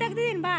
ತೆಗ್ದಿದ್ದೀನಿ ಬಾ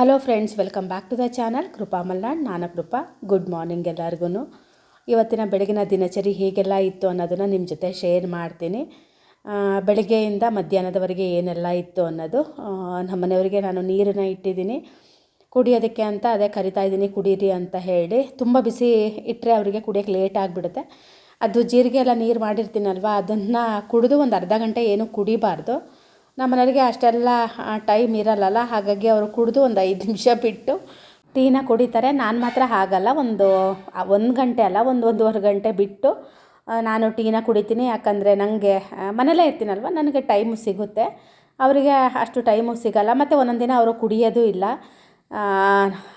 hello friends welcome back to the channel Krupa Malnad, ನಾನು Krupa. Good morning ಎಲ್ಲರಿಗೂ ಇವತ್ತಿನ ಬೆಳಗಿನ ದಿನಚರಿ ಹೇಗೆಲ್ಲ ಇತ್ತು ಅನ್ನೋದನ್ನು ನಿಮ್ಮ ಜೊತೆ ಶೇರ್ ಮಾಡ್ತೀನಿ. ಬೆಳಗ್ಗೆಯಿಂದ ಮಧ್ಯಾಹ್ನದವರೆಗೆ ಏನೆಲ್ಲ ಇತ್ತು ಅನ್ನೋದು ನಮ್ಮ ಮನೆಯವರಿಗೆ ನಾನು ನೀರನ್ನು ಇಟ್ಟಿದ್ದೀನಿ. ಕುಡಿಯೋದಕ್ಕೆ ಅಂತ ಅದೇ ಕರಿತಾ ಇದ್ದೀನಿ, ಕುಡೀರಿ ಅಂತ ಹೇಳಿ. ತುಂಬ ಬಿಸಿ ಇಟ್ಟರೆ ಅವರಿಗೆ ಕುಡಿಯೋಕ್ಕೆ ಲೇಟ್ ಆಗಿಬಿಡುತ್ತೆ. ಅದು ಜೀರಿಗೆ ಎಲ್ಲ ನೀರು ಮಾಡಿರ್ತೀನಲ್ವ, ಅದನ್ನು ಕುಡಿದು ಒಂದು ಅರ್ಧ ಗಂಟೆ ಏನು ಕುಡಿಬಾರ್ದು. ನಮ್ಮ ಮನೆಯವರಿಗೆ ಅಷ್ಟೆಲ್ಲ ಟೈಮ್ ಇರಲ್ಲಲ್ಲ. ಹಾಗಾಗಿ ಅವರು ಕುಡಿದು ಒಂದು ಐದು ನಿಮಿಷ ಬಿಟ್ಟು ಟೀನ ಕುಡಿತಾರೆ. ನಾನು ಮಾತ್ರ ಹಾಗಲ್ಲ, ಒಂದು ಒಂದು ಗಂಟೆ ಅಲ್ಲ, ಒಂದು ಒಂದೂವರೆ ಗಂಟೆ ಬಿಟ್ಟು ನಾನು ಟೀನ ಕುಡಿತೀನಿ. ಯಾಕಂದರೆ ನನಗೆ ಮನೇಲೇ ಇರ್ತೀನಲ್ವ? ನನಗೆ ಟೈಮು ಸಿಗುತ್ತೆ. ಅವರಿಗೆ ಅಷ್ಟು ಟೈಮು ಸಿಗಲ್ಲ. ಮತ್ತು ಒಂದೊಂದು ದಿನ ಅವರು ಕುಡಿಯೋದು ಇಲ್ಲ.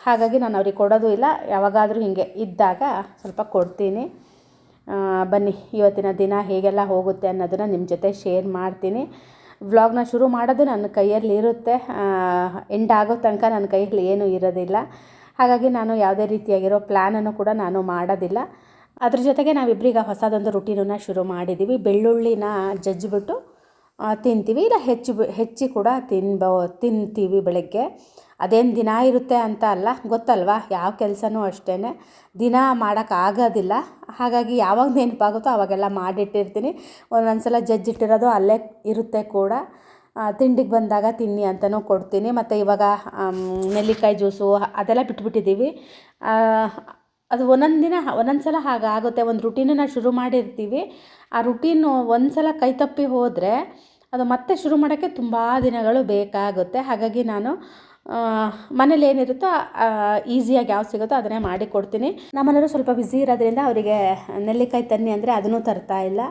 ಹಾಗಾಗಿ ನಾನು ಅವ್ರಿಗೆ ಕೊಡೋದು ಇಲ್ಲ. ಯಾವಾಗಾದರೂ ಹೀಗೆ ಇದ್ದಾಗ ಸ್ವಲ್ಪ ಕೊಡ್ತೀನಿ. ಬನ್ನಿ, ಇವತ್ತಿನ ದಿನ ಹೇಗೆಲ್ಲ ಹೋಗುತ್ತೆ ಅನ್ನೋದನ್ನು ನಿಮ್ಮ ಜೊತೆ ಶೇರ್ ಮಾಡ್ತೀನಿ. ವ್ಲಾಗ್ನ ಶುರು ಮಾಡೋದು ನನ್ನ ಕೈಯಲ್ಲಿ ಇರುತ್ತೆ. ಎಂಡ್ ಆಗೋ ತನಕ ನನ್ನ ಕೈಯಲ್ಲಿ ಏನೂ ಇರೋದಿಲ್ಲ. ಹಾಗಾಗಿ ನಾನು ಯಾವುದೇ ರೀತಿಯಾಗಿರೋ ಪ್ಲ್ಯಾನನ್ನು ಕೂಡ ನಾನು ಮಾಡೋದಿಲ್ಲ. ಅದ್ರ ಜೊತೆಗೆ ನಾವಿಬ್ಬರೀಗ ಹೊಸದೊಂದು ರುಟೀನನ್ನು ಶುರು ಮಾಡಿದ್ದೀವಿ. ಬೆಳ್ಳುಳ್ಳಿನ ಜಜ್ಜಿಬಿಟ್ಟು ತಿಂತೀವಿ. ಇಲ್ಲ ಹೆಚ್ಚು ಹೆಚ್ಚಿ ಕೂಡ ತಿನ್ಬೋ, ತಿಂತೀವಿ ಬೆಳಗ್ಗೆ. ಅದೇನು ದಿನ ಇರುತ್ತೆ ಅಂತ ಅಲ್ಲ, ಗೊತ್ತಲ್ವಾ? ಯಾವ ಕೆಲಸನೂ ಅಷ್ಟೇ ದಿನ ಮಾಡೋಕ್ಕಾಗೋದಿಲ್ಲ ಹಾಗಾಗಿ ಯಾವಾಗ ನೆನಪಾಗುತ್ತೋ ಅವಾಗೆಲ್ಲ ಮಾಡಿಟ್ಟಿರ್ತೀನಿ. ಒಂದೊಂದು ಸಲ ಜಜ್ಜಿಟ್ಟಿರೋದು ಅಲ್ಲೇ ಇರುತ್ತೆ ಕೂಡ. ತಿಂಡಿಗೆ ಬಂದಾಗ ತಿನ್ನಿ ಅಂತಲೂ ಕೊಡ್ತೀನಿ. ಮತ್ತು ಇವಾಗ ನೆಲ್ಲಿಕಾಯಿ ಜ್ಯೂಸು ಅದೆಲ್ಲ ಬಿಟ್ಬಿಟ್ಟಿದ್ದೀವಿ. ಅದು ಒಂದೊಂದು ದಿನ, ಒಂದೊಂದು ಸಲ ಹಾಗಾಗುತ್ತೆ. ಒಂದು ರುಟೀನನ್ನು ಶುರು ಮಾಡಿರ್ತೀವಿ. ಆ ರುಟೀನು ಒಂದು ಸಲ ಕೈ ತಪ್ಪಿ ಹೋದರೆ ಅದು ಮತ್ತೆ ಶುರು ಮಾಡೋಕ್ಕೆ ತುಂಬ ದಿನಗಳು ಬೇಕಾಗುತ್ತೆ. ಹಾಗಾಗಿ ನಾನು ಮನೇಲಿ ಏನಿರುತ್ತೋ ಈಸಿಯಾಗಿ ಯಾವ್ದು ಸಿಗುತ್ತೋ ಅದನ್ನೇ ಮಾಡಿ ಕೊಡ್ತೀನಿ. ನಮ್ಮನೆಯವರು ಸ್ವಲ್ಪ ಬ್ಯುಸಿ ಇರೋದ್ರಿಂದ ಅವರಿಗೆ ನೆಲ್ಲಿಕಾಯಿ ತನ್ನಿ ಅಂದರೆ ಅದನ್ನು ತರ್ತಾ ಇಲ್ಲ.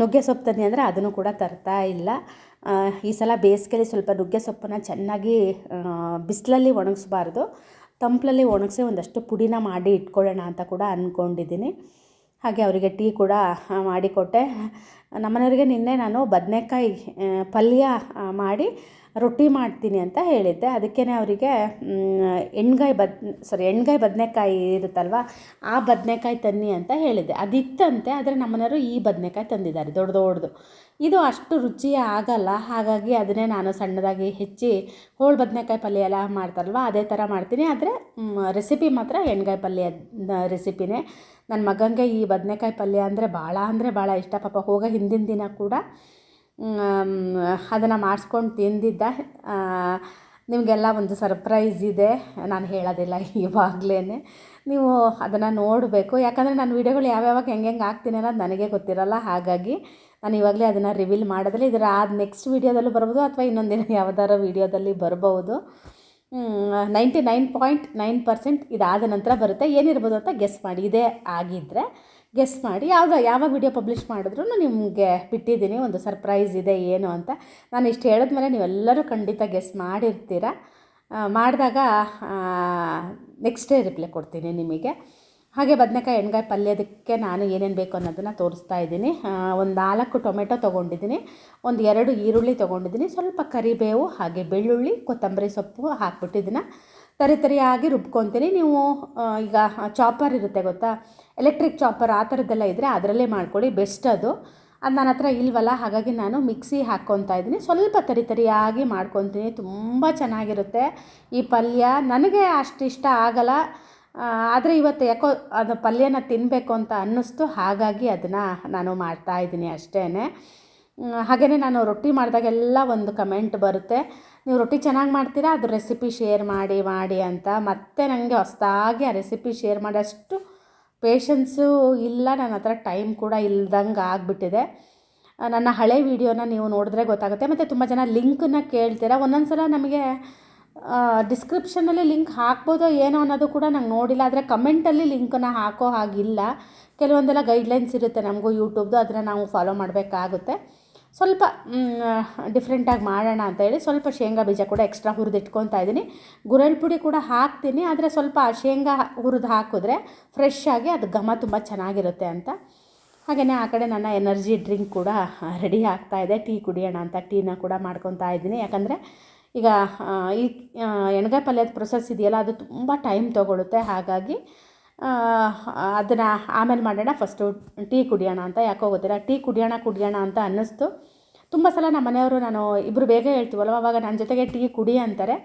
ನುಗ್ಗೆ ಸೊಪ್ಪು ತನ್ನಿ ಅಂದರೆ ಅದನ್ನು ಕೂಡ ತರ್ತಾ ಇಲ್ಲ. ಈ ಸಲ ಬೇಸಿಗೆಲಿ ಸ್ವಲ್ಪ ನುಗ್ಗೆ ಸೊಪ್ಪನ್ನು ಚೆನ್ನಾಗಿ ಬಿಸಿಲಲ್ಲಿ ಒಣಗಿಸ್ಬಾರ್ದು. ತಂಪಲಲ್ಲಿ ಒಣಗಿಸಿ ಒಂದಷ್ಟು ಪುಡಿನ ಮಾಡಿ ಇಟ್ಕೊಳ್ಳೋಣ ಅಂತ ಕೂಡ ಅಂದ್ಕೊಂಡಿದ್ದೀನಿ ಹಾಗೆ ಅವರಿಗೆ ಟೀ ಕೂಡ ಮಾಡಿಕೊಟ್ಟೆ. ನಮ್ಮನೆಯವರಿಗೆ ನಿನ್ನೆ ನಾನು ಬದನೆಕಾಯಿ ಪಲ್ಯ ಮಾಡಿ ರೊಟ್ಟಿ ಮಾಡ್ತೀನಿ ಅಂತ ಹೇಳಿದ್ದೆ. ಅದಕ್ಕೇ ಅವರಿಗೆ ಎಣ್ಗಾಯಿ ಬದ್ ಸಾರಿ ಎಣ್ಗಾಯಿ ಬದನೆಕಾಯಿ ಇರುತ್ತಲ್ವ, ಆ ಬದನೆಕಾಯಿ ತನ್ನಿ ಅಂತ ಹೇಳಿದ್ದೆ. ಅದಿತ್ತಂತೆ, ಆದರೆ ನಮ್ಮನೆಯವರು ಈ ಬದನೆಕಾಯಿ ತಂದಿದ್ದಾರೆ, ದೊಡ್ಡ ದೊಡ್ಡದು. ಇದು ಅಷ್ಟು ರುಚಿ ಆಗಲ್ಲ, ಹಾಗಾಗಿ ಅದನ್ನೇ ನಾನು ಸಣ್ಣದಾಗಿ ಹೆಚ್ಚಿ ಹೋಳು ಬದನೆಕಾಯಿ ಪಲ್ಯ ಎಲ್ಲ ಮಾಡ್ತಾರಲ್ವ, ಅದೇ ಥರ ಮಾಡ್ತೀನಿ. ಆದರೆ ರೆಸಿಪಿ ಮಾತ್ರ ಎಣ್ಗಾಯಿ ಪಲ್ಯ ರೆಸಿಪಿನೇ ನನ್ನ ಮಗನಿಗೆ ಈ ಬದನೆಕಾಯಿ ಪಲ್ಯ ಅಂದರೆ ಭಾಳ ಅಂದರೆ ಭಾಳ ಇಷ್ಟ. ಪಾಪ ಹೋಗೋ ಹಿಂದಿನ ದಿನ ಕೂಡ ಅದನ್ನು ಮಾಡಿಸ್ಕೊಂಡು ತಿಂದಿದ್ದ. ನಿಮಗೆಲ್ಲ ಒಂದು ಸರ್ಪ್ರೈಸ್ ಇದೆ. ನಾನು ಹೇಳೋದಿಲ್ಲ ಇವಾಗಲೇ ನೀವು ಅದನ್ನು ನೋಡಬೇಕು. ಯಾಕಂದರೆ ನಾನು ವೀಡಿಯೋಗಳು ಯಾವ್ಯಾವಾಗ ಹೆಂಗೆ ಹೆಂಗೆ ಹಾಕ್ತೀನಿ ಅನ್ನೋದು ನನಗೆ ಗೊತ್ತಿರಲ್ಲ. ಹಾಗಾಗಿ ನಾನು ಇವಾಗಲೇ ಅದನ್ನು ರಿವೀಲ್ ಮಾಡೋದಿಲ್ಲ. ಇದರ ಆದ ನೆಕ್ಸ್ಟ್ ವೀಡಿಯೋದಲ್ಲೂ ಬರ್ಬೋದು ಅಥವಾ ಇನ್ನೊಂದಿನ ಯಾವುದಾರ ವೀಡಿಯೋದಲ್ಲಿ ಬರ್ಬೋದು ninety nine point nine percent ಇದಾದ ನಂತರ ಬರುತ್ತೆ. ಏನಿರ್ಬೋದು ಅಂತ ಗೆಸ್ ಮಾಡಿ. ಇದೇ ಆಗಿದ್ದರೆ ಗೆಸ್ ಮಾಡಿ ಯಾವಾಗ ಯಾವಾಗ ವಿಡಿಯೋ ಪಬ್ಲಿಷ್ ಮಾಡಿದ್ರು ನಿಮಗೆ ಬಿಟ್ಟಿದ್ದೀನಿ, ಒಂದು ಸರ್ಪ್ರೈಸ್ ಇದೆ, ಏನು ಅಂತ. ನಾನು ಇಷ್ಟು ಹೇಳಿದ್ಮೇಲೆ ನೀವೆಲ್ಲರೂ ಖಂಡಿತ ಗೆಸ್ ಮಾಡಿರ್ತೀರ. ಮಾಡಿದಾಗ ನೆಕ್ಸ್ಟ್ ಡೇ ರಿಪ್ಲೈ ಕೊಡ್ತೀನಿ ನಿಮಗೆ. ಹಾಗೆ ಬದನೆಕಾಯಿ ಎಣ್ಗಾಯಿ ಪಲ್ಯದಕ್ಕೆ ನಾನು ಏನೇನು ಬೇಕು ಅನ್ನೋದನ್ನು ತೋರಿಸ್ತಾ ಇದ್ದೀನಿ. ಒಂದು ನಾಲ್ಕು ಟೊಮೆಟೊ ತೊಗೊಂಡಿದ್ದೀನಿ, ಒಂದು ಎರಡು ಈರುಳ್ಳಿ ತೊಗೊಂಡಿದ್ದೀನಿ, ಸ್ವಲ್ಪ ಕರಿಬೇವು, ಹಾಗೆ ಬೆಳ್ಳುಳ್ಳಿ, ಕೊತ್ತಂಬರಿ ಸೊಪ್ಪು ಹಾಕ್ಬಿಟ್ಟಿದ್ದೀನಿ. ತರಿ ತರಿಯಾಗಿ ರುಬ್ಕೊತೀನಿ. ನೀವು ಈಗ ಚಾಪರ್ ಇರುತ್ತೆ ಗೊತ್ತಾ? ಎಲೆಕ್ಟ್ರಿಕ್ ಚಾಪರ್ ಆ ಥರದ್ದೆಲ್ಲ ಇದ್ದರೆ ಅದರಲ್ಲೇ ಮಾಡ್ಕೊಳ್ಳಿ. ಬೆಸ್ಟ್ ಅದು. ಅದು ನನ್ನ ಹತ್ರ ಇಲ್ವಲ್ಲ, ಹಾಗಾಗಿ ನಾನು ಮಿಕ್ಸಿ ಹಾಕ್ಕೊತಾ ಇದ್ದೀನಿ. ಸ್ವಲ್ಪ ತರಿ ತರಿಯಾಗಿ ಮಾಡ್ಕೊತೀನಿ. ತುಂಬ ಚೆನ್ನಾಗಿರುತ್ತೆ ಈ ಪಲ್ಯ. ನನಗೆ ಅಷ್ಟು ಇಷ್ಟ ಆಗಲ್ಲ. ಆದರೆ ಇವತ್ತು ಯಾಕೋ ಅದು ಪಲ್ಯನ ತಿನ್ನಬೇಕು ಅಂತ ಅನ್ನಿಸ್ತು. ಹಾಗಾಗಿ ಅದನ್ನು ನಾನು ಮಾಡ್ತಾ ಇದ್ದೀನಿ ಅಷ್ಟೇ ಹಾಗೆಯೇ ನಾನು ರೊಟ್ಟಿ ಮಾಡಿದಾಗೆಲ್ಲ ಒಂದು ಕಮೆಂಟ್ ಬರುತ್ತೆ. ನೀವು ರೊಟ್ಟಿ ಚೆನ್ನಾಗಿ ಮಾಡ್ತೀರಾ? ಅದು ರೆಸಿಪಿ ಶೇರ್ ಮಾಡಿ ಮಾಡಿ ಅಂತ ಮತ್ತೆ ನನಗೆ ಹೊಸ್ದಾಗಿ ಆ ರೆಸಿಪಿ ಶೇರ್ ಮಾಡೋಷ್ಟು ಪೇಷನ್ಸು ಇಲ್ಲ. ನನ್ನ ಹತ್ರ ಟೈಮ್ ಕೂಡ ಇಲ್ದಂಗೆ ಆಗಿಬಿಟ್ಟಿದೆ. ನನ್ನ ಹಳೆ ವೀಡಿಯೋನ ನೀವು ನೋಡಿದ್ರೆ ಗೊತ್ತಾಗುತ್ತೆ. ಮತ್ತು ತುಂಬ ಜನ ಲಿಂಕನ್ನ ಕೇಳ್ತೀರಾ? ಒಂದೊಂದು ಸಲ ನಮಗೆ ಡಿಸ್ಕ್ರಿಪ್ಷನಲ್ಲಿ ಲಿಂಕ್ ಹಾಕ್ಬೋದೋ ಏನೋ ಅನ್ನೋದು ಕೂಡ ನಂಗೆ ನೋಡಿಲ್ಲ. ಆದರೆ ಕಮೆಂಟಲ್ಲಿ ಲಿಂಕನ್ನು ಹಾಕೋ ಹಾಗಿಲ್ಲ. ಕೆಲವೊಂದೆಲ್ಲ ಗೈಡ್ಲೈನ್ಸ್ ಇರುತ್ತೆ ನಮಗೂ ಯೂಟ್ಯೂಬ್ದು ಅದನ್ನು ನಾವು ಫಾಲೋ ಮಾಡಬೇಕಾಗುತ್ತೆ. ಸ್ವಲ್ಪ ಡಿಫ್ರೆಂಟಾಗಿ ಮಾಡೋಣ ಅಂತ ಹೇಳಿ ಸ್ವಲ್ಪ ಶೇಂಗಾ ಬೀಜ ಕೂಡ ಎಕ್ಸ್ಟ್ರಾ ಹುರಿದು ಇಟ್ಕೊತಾ ಇದ್ದೀನಿ. ಗುರೆಳ್ ಪುಡಿ ಕೂಡ ಹಾಕ್ತೀನಿ, ಆದರೆ ಸ್ವಲ್ಪ ಶೇಂಗಾ ಹುರಿದು ಹಾಕಿದ್ರೆ ಫ್ರೆಶ್ ಆಗಿ ಅದು ಘಮ ತುಂಬ ಚೆನ್ನಾಗಿರುತ್ತೆ ಅಂತ. ಹಾಗೆಯೇ ಆ ಕಡೆ ನನ್ನ ಎನರ್ಜಿ ಡ್ರಿಂಕ್ ಕೂಡ ರೆಡಿ ಆಗ್ತಾ ಇದೆ. ಟೀ ಕುಡಿಯೋಣ ಅಂತ ಟೀನ ಕೂಡ ಮಾಡ್ಕೊತಾ ಇದ್ದೀನಿ. ಯಾಕಂದರೆ ಈಗ ಈ ಎಣ್ಗಾಯಿ ಪಲ್ಯದ ಪ್ರೊಸೆಸ್ ಇದೆಯಲ್ಲ, ಅದು ತುಂಬ ಟೈಮ್ ತೊಗೊಳುತ್ತೆ. ಹಾಗಾಗಿ ಅದನ್ನು ಆಮೇಲೆ ಮಾಡೋಣ ಫಸ್ಟು ಟೀ ಕುಡಿಯೋಣ ಅಂತ. ಯಾಕೋ ಗೊತ್ತಿಲ್ಲ, ಟೀ ಕುಡಿಯೋಣ ಕುಡಿಯೋಣ ಅಂತ ಅನ್ನಿಸ್ತು. ತುಂಬ ಸಲ ನಮ್ಮ ಮನೆಯವರು ನಾನು ಇಬ್ಬರು ಬೇಗ ಹೇಳ್ತೀವಲ್ವ, ಅವಾಗ ನನ್ನ ಜೊತೆಗೆ ಟೀ ಕುಡಿ ಅಂತಾರೆ.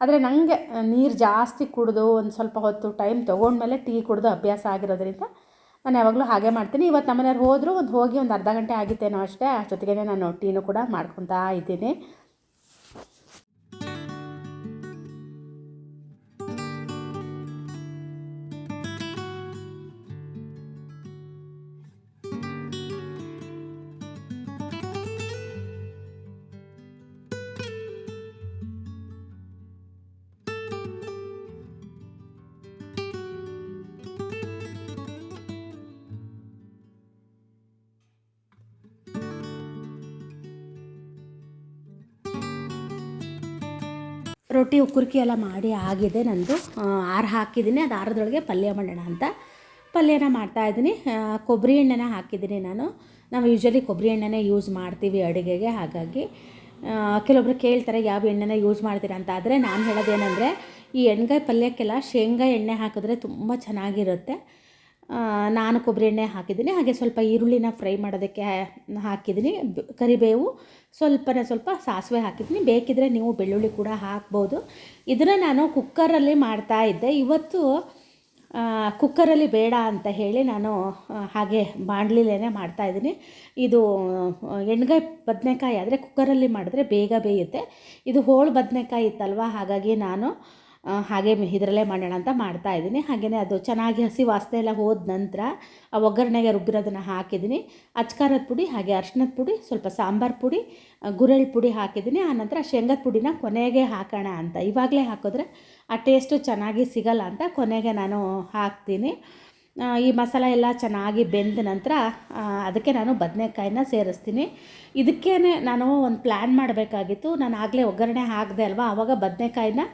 ಆದರೆ ನನಗೆ ನೀರು ಜಾಸ್ತಿ ಕುಡಿದು ಒಂದು ಸ್ವಲ್ಪ ಹೊತ್ತು ಟೈಮ್ ತೊಗೊಂಡ್ಮೇಲೆ ಟೀ ಕುಡಿದು ಅಭ್ಯಾಸ ಆಗಿರೋದ್ರಿಂದ ನಾನು ಯಾವಾಗಲೂ ಹಾಗೆ ಮಾಡ್ತೀನಿ. ಇವತ್ತು ನಮ್ಮ ಮನೆಯವ್ರು ಹೋದರೂ ಒಂದು ಹೋಗಿ ಒಂದು ಅರ್ಧ ಗಂಟೆ ಆಗಿತ್ತೇನೋ ಅಷ್ಟೇ ಅಷ್ಟೊತ್ತಿಗೆ ನಾನು ಟೀನು ಕೂಡ ಮಾಡ್ಕೊತಾ ಇದ್ದೀನಿ. ರೊಟ್ಟಿ, ಉಕ್ಕುರ್ಕಿ ಎಲ್ಲ ಮಾಡಿ ಆಗಿದೆ ನಂದು. ಆರು ಹಾಕಿದ್ದೀನಿ. ಅದು ಆರದೊಳಗೆ ಪಲ್ಯ ಮಾಡೋಣ ಅಂತ ಪಲ್ಯನ ಮಾಡ್ತಾಯಿದ್ದೀನಿ ಕೊಬ್ಬರಿ ಎಣ್ಣೆನ ಹಾಕಿದ್ದೀನಿ ನಾನು. ನಾವು ಯೂಶ್ವಲಿ ಕೊಬ್ಬರಿ ಎಣ್ಣೆನೇ ಯೂಸ್ ಮಾಡ್ತೀವಿ ಅಡುಗೆಗೆ, ಹಾಗಾಗಿ. ಕೆಲವೊಬ್ರು ಕೇಳ್ತಾರೆ, ಯಾವ ಎಣ್ಣೆನ ಯೂಸ್ ಮಾಡ್ತೀರಾ? ಅಂತ. ಆದರೆ ನಾನು ಹೇಳೋದೇನೆಂದರೆ, ಈ ಎಣ್ಗಾಯಿ ಪಲ್ಯಕ್ಕೆಲ್ಲ ಶೇಂಗಾ ಎಣ್ಣೆ ಹಾಕಿದ್ರೆ ತುಂಬ ಚೆನ್ನಾಗಿರುತ್ತೆ. ನಾನು ಕೊಬ್ಬರಿ ಎಣ್ಣೆ ಹಾಕಿದ್ದೀನಿ. ಹಾಗೆ ಸ್ವಲ್ಪ ಈರುಳ್ಳಿನ ಫ್ರೈ ಮಾಡೋದಕ್ಕೆ ಹಾಕಿದ್ದೀನಿ. ಕರಿಬೇವು ಸ್ವಲ್ಪನೇ ಸ್ವಲ್ಪ ಸಾಸಿವೆ ಹಾಕಿದ್ದೀನಿ. ಬೇಕಿದ್ರೆ ನೀವು ಬೆಳ್ಳುಳ್ಳಿ ಕೂಡ ಹಾಕ್ಬೋದು. ಇದನ್ನು ನಾನು ಕುಕ್ಕರಲ್ಲಿ ಮಾಡ್ತಾ ಇದ್ದೆ. ಇವತ್ತು ಕುಕ್ಕರಲ್ಲಿ ಬೇಡ ಅಂತ ಹೇಳಿ ನಾನು ಹಾಗೆ ಬಾಣಲಿಲೇನೆ ಮಾಡ್ತಾಯಿದ್ದೀನಿ ಇದು ಎಣ್ಗಾಯಿ ಬದನೆಕಾಯಿ ಆದರೆ ಕುಕ್ಕರಲ್ಲಿ ಮಾಡಿದ್ರೆ ಬೇಗ ಬೇಯುತ್ತೆ. ಇದು ಹೋಳು ಬದನೆಕಾಯಿ ಇತ್ತಲ್ವ? ಹಾಗಾಗಿ ನಾನು ಹಾಗೆ ಇದರಲ್ಲೇ ಮಾಡೋಣ ಅಂತ ಮಾಡ್ತಾ ಇದ್ದೀನಿ. ಹಾಗೆಯೇ ಅದು ಚೆನ್ನಾಗಿ ಹಸಿ ವಾಸನೆ ಎಲ್ಲ ಹೋದ ನಂತರ ಆ ಒಗ್ಗರಣೆಗೆ ರುಬ್ಬಿರೋದನ್ನು ಹಾಕಿದ್ದೀನಿ. ಅಚ್ಕಾರದ ಪುಡಿ, ಹಾಗೆ ಅರ್ಶಿನದ ಪುಡಿ, ಸ್ವಲ್ಪ ಸಾಂಬಾರು ಪುಡಿ ಗುರೆಳ್ ಪುಡಿ ಹಾಕಿದ್ದೀನಿ. ಆನಂತರ ಶೇಂಗದ ಪುಡಿನ ಕೊನೆಗೆ ಹಾಕೋಣ ಅಂತ. ಇವಾಗಲೇ ಹಾಕಿದ್ರೆ ಆ ಟೇಸ್ಟು ಚೆನ್ನಾಗಿ ಸಿಗಲ್ಲ ಅಂತ ಕೊನೆಗೆ ನಾನು ಹಾಕ್ತೀನಿ. ಈ ಮಸಾಲ ಎಲ್ಲ ಚೆನ್ನಾಗಿ ಬೆಂದ ನಂತರ ಅದಕ್ಕೆ ನಾನು ಬದನೆಕಾಯಿನ ಸೇರಿಸ್ತೀನಿ. ಇದಕ್ಕೇ ನಾನು ಒಂದು ಪ್ಲ್ಯಾನ್ ಮಾಡಬೇಕಾಗಿತ್ತು. ನಾನು ಆಗಲೇ ಒಗ್ಗರಣೆ ಹಾಕಿದೆ ಅಲ್ವಾ? ಆವಾಗ ಬದನೆಕಾಯಿನ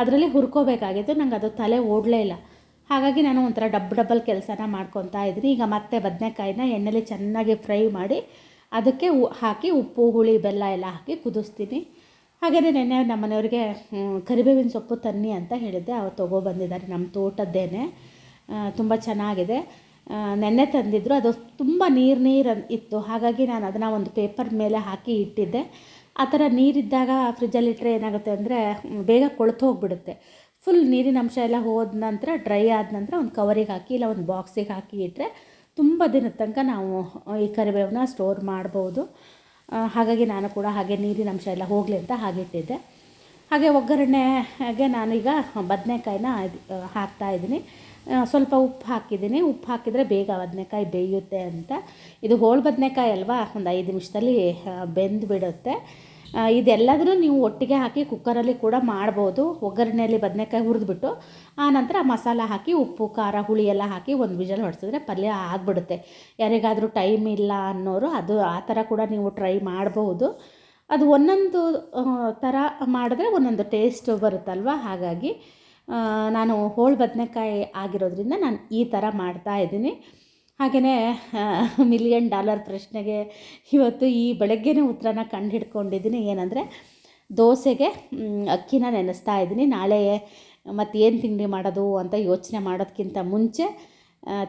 ಅದರಲ್ಲಿ ಹುರ್ಕೋಬೇಕಾಗಿತ್ತು, ನಂಗೆ ಅದು ತಲೆ ಓಡಲೇ ಇಲ್ಲ. ಹಾಗಾಗಿ ನಾನು ಒಂಥರ ಡಬ್ ಡಬಲ್ ಕೆಲಸನ ಮಾಡ್ಕೊತಾ ಇದ್ದೀನಿ ಈಗ ಮತ್ತೆ ಬದನೆಕಾಯಿನ ಎಣ್ಣೆಲಿ ಚೆನ್ನಾಗಿ ಫ್ರೈ ಮಾಡಿ ಅದಕ್ಕೆ ಹಾಕಿ ಉಪ್ಪು, ಹುಳಿ, ಬೆಲ್ಲ ಎಲ್ಲ ಹಾಕಿ ಕುದಿಸ್ತೀನಿ. ಹಾಗೆಯೇ ನೆನ್ನೆ ನಮ್ಮ ಮನೆಯವ್ರಿಗೆ ಕರಿಬೇವಿನ ಸೊಪ್ಪು ತನ್ನಿ ಅಂತ ಹೇಳಿದ್ದೆ. ಅವ್ರು ತೊಗೊಬಂದಿದ್ದಾರೆ ನಮ್ಮ ತೋಟದ್ದೇನೆ. ತುಂಬ ಚೆನ್ನಾಗಿದೆ. ನೆನ್ನೆ ತಂದಿದ್ದರು ಅದು ತುಂಬ ನೀರು ನೀರು ಇತ್ತು. ಹಾಗಾಗಿ ನಾನು ಅದನ್ನು ಒಂದು ಪೇಪರ್ ಮೇಲೆ ಹಾಕಿ ಇಟ್ಟಿದ್ದೆ. ಆ ಥರ ನೀರಿದ್ದಾಗ ಫ್ರಿಜ್ಜಲ್ಲಿ ಇಟ್ಟರೆ ಏನಾಗುತ್ತೆ ಅಂದರೆ ಬೇಗ ಕೊಳ್ತು ಹೋಗಿಬಿಡುತ್ತೆ. ಫುಲ್ ನೀರಿನ ಅಂಶ ಎಲ್ಲ ಹೋದ ನಂತರ ಡ್ರೈ ಆದ ನಂತರ ಒಂದು ಕವರಿಗೆ ಹಾಕಿ, ಇಲ್ಲ ಒಂದು ಬಾಕ್ಸಿಗೆ ಹಾಕಿ ಇಟ್ಟರೆ ತುಂಬ ದಿನದ ತನಕ ನಾವು ಈ ಕರಿಬೇವನ್ನ ಸ್ಟೋರ್ ಮಾಡ್ಬೋದು. ಹಾಗಾಗಿ ನಾನು ಕೂಡ ಹಾಗೆ ನೀರಿನ ಅಂಶ ಎಲ್ಲ ಹೋಗಲಿ ಅಂತ ಹಾಗೆ ಇಟ್ಟಿದ್ದೆ. ಹಾಗೆ ಒಗ್ಗರಣೆಗೆ ನಾನೀಗ ಬದನೆಕಾಯಿನ ಹಾಕ್ತಾ ಇದ್ದೀನಿ. ಸ್ವಲ್ಪ ಉಪ್ಪು ಹಾಕಿದ್ದೀನಿ. ಉಪ್ಪು ಹಾಕಿದರೆ ಬೇಗ ಬದನೆಕಾಯಿ ಬೇಯುತ್ತೆ ಅಂತ. ಇದು ಹೋಳು ಬದನೆಕಾಯಿ ಅಲ್ವಾ? ಒಂದು ಐದು ನಿಮಿಷದಲ್ಲಿ ಬೆಂದು ಬಿಡುತ್ತೆ ಇದೆಲ್ಲದನ್ನು ನೀವು ಒಟ್ಟಿಗೆ ಹಾಕಿ ಕುಕ್ಕರಲ್ಲಿ ಕೂಡ ಮಾಡ್ಬೋದು. ಒಗ್ಗರಣೆಯಲ್ಲಿ ಬದನೆಕಾಯಿ ಹುರಿದ್ಬಿಟ್ಟು, ಆ ನಂತರ ಮಸಾಲ ಹಾಕಿ, ಉಪ್ಪು, ಖಾರ, ಹುಳಿ ಎಲ್ಲ ಹಾಕಿ ಒಂದು ವಿಜಲ್ ಹೊಡೆಸಿದ್ರೆ ಪಲ್ಯ ಆಗಿಬಿಡುತ್ತೆ. ಯಾರಿಗಾದರೂ ಟೈಮ್ ಇಲ್ಲ ಅನ್ನೋರು ಅದು ಆ ಥರ ಕೂಡ ನೀವು ಟ್ರೈ ಮಾಡಬಹುದು ಅದು ಒಂದೊಂದು ಥರ ಮಾಡಿದ್ರೆ ಒಂದೊಂದು ಟೇಸ್ಟ್ ಬರುತ್ತಲ್ವ? ಹಾಗಾಗಿ ನಾನು ಹೋಳು ಬದನೆಕಾಯಿ ಆಗಿರೋದ್ರಿಂದ ನಾನು ಈ ಥರ ಮಾಡ್ತಾ ಇದ್ದೀನಿ. ಹಾಗೆಯೇ ಮಿಲಿಯನ್ ಡಾಲರ್ ಪ್ರಶ್ನೆಗೆ ಇವತ್ತು ಈ ಬೆಳಗ್ಗೆನೇ ಉತ್ತರನ ಕಂಡು ಹಿಡ್ಕೊಂಡಿದ್ದೀನಿ ಏನಂದರೆ, ದೋಸೆಗೆ ಅಕ್ಕಿನ ನೆನೆಸ್ತಾ ಇದ್ದೀನಿ. ನಾಳೆ ಮತ್ತೇನು ತಿಂಡಿ ಮಾಡೋದು ಅಂತ ಯೋಚನೆ ಮಾಡೋದಕ್ಕಿಂತ ಮುಂಚೆ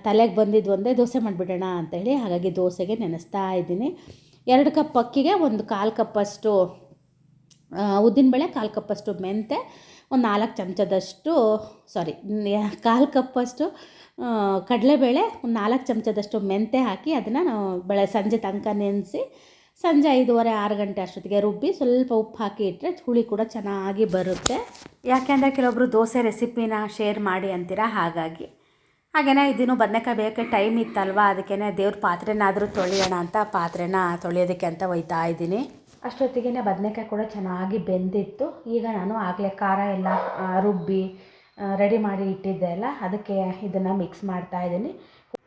ತಲೆಗೆ ಬಂದಿದ್ದು ಒಂದೇ ದೋಸೆ ಮಾಡಿಬಿಡೋಣ ಅಂತೇಳಿ ಹಾಗಾಗಿ ದೋಸೆಗೆ ನೆನೆಸ್ತಾ ಇದ್ದೀನಿ. ಎರಡು ಕಪ್ ಅಕ್ಕಿಗೆ ಒಂದು ಕಾಲು ಕಪ್ಪಷ್ಟು ಉದ್ದಿನಬೇಳೆ, ಕಾಲು ಕಪ್ಪಷ್ಟು ಮೆಂತೆ ಒಂದು ನಾಲ್ಕು ಚಮಚದಷ್ಟು ಸಾರಿ ಕಾಲು ಕಪ್ಪಷ್ಟು ಕಡಲೆಬೇಳೆ, ಒಂದು ನಾಲ್ಕು ಚಮಚದಷ್ಟು ಮೆಂತೆ ಹಾಕಿ ಅದನ್ನು ನಾವು ಬೆಳೆ ಸಂಜೆ ತನಕ ನೆನೆಸಿ, ಸಂಜೆ ಐದೂವರೆ, ಆರು ಗಂಟೆ ಅಷ್ಟೊತ್ತಿಗೆ ರುಬ್ಬಿ ಸ್ವಲ್ಪ ಉಪ್ಪು ಹಾಕಿ ಇಟ್ಟರೆ ಹುಳಿ ಕೂಡ ಚೆನ್ನಾಗಿ ಬರುತ್ತೆ. ಯಾಕೆಂದರೆ ಕೆಲವೊಬ್ಬರು ದೋಸೆ ರೆಸಿಪಿನ ಶೇರ್ ಮಾಡಿ ಅಂತೀರ ಹಾಗಾಗಿ. ಹಾಗೆಯೇ ಇದನ್ನು ಬದನೆಕಾಯಿ ಬೇಕೆ ಟೈಮ್ ಇತ್ತಲ್ವ ಅದಕ್ಕೇ ದೇವ್ರ ಪಾತ್ರೆನಾದರೂ ತೊಳೆಯೋಣ ಅಂತ ಪಾತ್ರೆನ ತೊಳೆಯೋದಕ್ಕೆ ಅಂತ ಒಯ್ತಾ ಇದ್ದೀನಿ. ಅಷ್ಟೊತ್ತಿಗೆ ಬದನೆಕಾಯಿ ಕೂಡ ಚೆನ್ನಾಗಿ ಬೆಂದಿತ್ತು. ಈಗ ನಾನು ಆಗಲೇ ಖಾರ ಎಲ್ಲ ರುಬ್ಬಿ ರೆಡಿ ಮಾಡಿ ಇಟ್ಟಿದ್ದೆ ಅಲ್ಲ, ಅದಕ್ಕೆ ಇದನ್ನು ಮಿಕ್ಸ್ ಮಾಡ್ತಾ ಇದ್ದೀನಿ.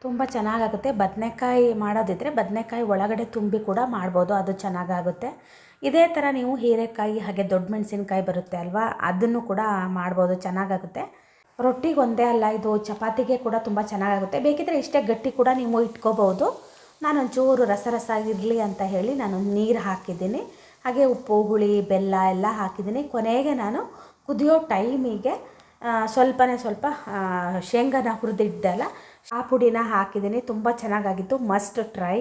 ತುಂಬ ಚೆನ್ನಾಗಾಗುತ್ತೆ. ಬದನೆಕಾಯಿ ಮಾಡೋದಿದ್ರೆ ಬದನೆಕಾಯಿ ಒಳಗಡೆ ತುಂಬಿ ಕೂಡ ಮಾಡ್ಬೋದು, ಅದು ಚೆನ್ನಾಗಾಗುತ್ತೆ. ಇದೇ ಥರ ನೀವು ಹೀರೆಕಾಯಿ, ಹಾಗೆ ದೊಡ್ಡ ಮೆಣಸಿನ್ಕಾಯಿ ಬರುತ್ತೆ ಅಲ್ವಾ, ಅದನ್ನು ಕೂಡ ಮಾಡ್ಬೋದು, ಚೆನ್ನಾಗಾಗುತ್ತೆ. ರೊಟ್ಟಿಗೆ ಒಂದೇ ಅಲ್ಲ, ಇದು ಚಪಾತಿಗೆ ಕೂಡ ತುಂಬ ಚೆನ್ನಾಗಾಗುತ್ತೆ. ಬೇಕಿದ್ರೆ ಇಷ್ಟೇ ಗಟ್ಟಿ ಕೂಡ ನೀವು ಇಟ್ಕೋಬೋದು. ನಾನು ಒಂಚೂರು ರಸ ರಸ ಇರಲಿ ಅಂತ ಹೇಳಿ ನಾನು ನೀರು ಹಾಕಿದ್ದೀನಿ. ಹಾಗೆ ಉಪ್ಪು, ಹುಳಿ, ಬೆಲ್ಲ ಎಲ್ಲ ಹಾಕಿದ್ದೀನಿ. ಕೊನೆಗೆ ನಾನು ಕುದಿಯೋ ಟೈಮಿಗೆ ಸ್ವಲ್ಪನೇ ಸ್ವಲ್ಪ ಶೇಂಗಾನ ಹುರಿದಿದ್ದೆ ಅಲ್ಲ, ಆ ಪುಡಿನ ಹಾಕಿದ್ದೀನಿ. ತುಂಬ ಚೆನ್ನಾಗಾಗಿತ್ತು. ಮಸ್ಟ್ ಟ್ರೈ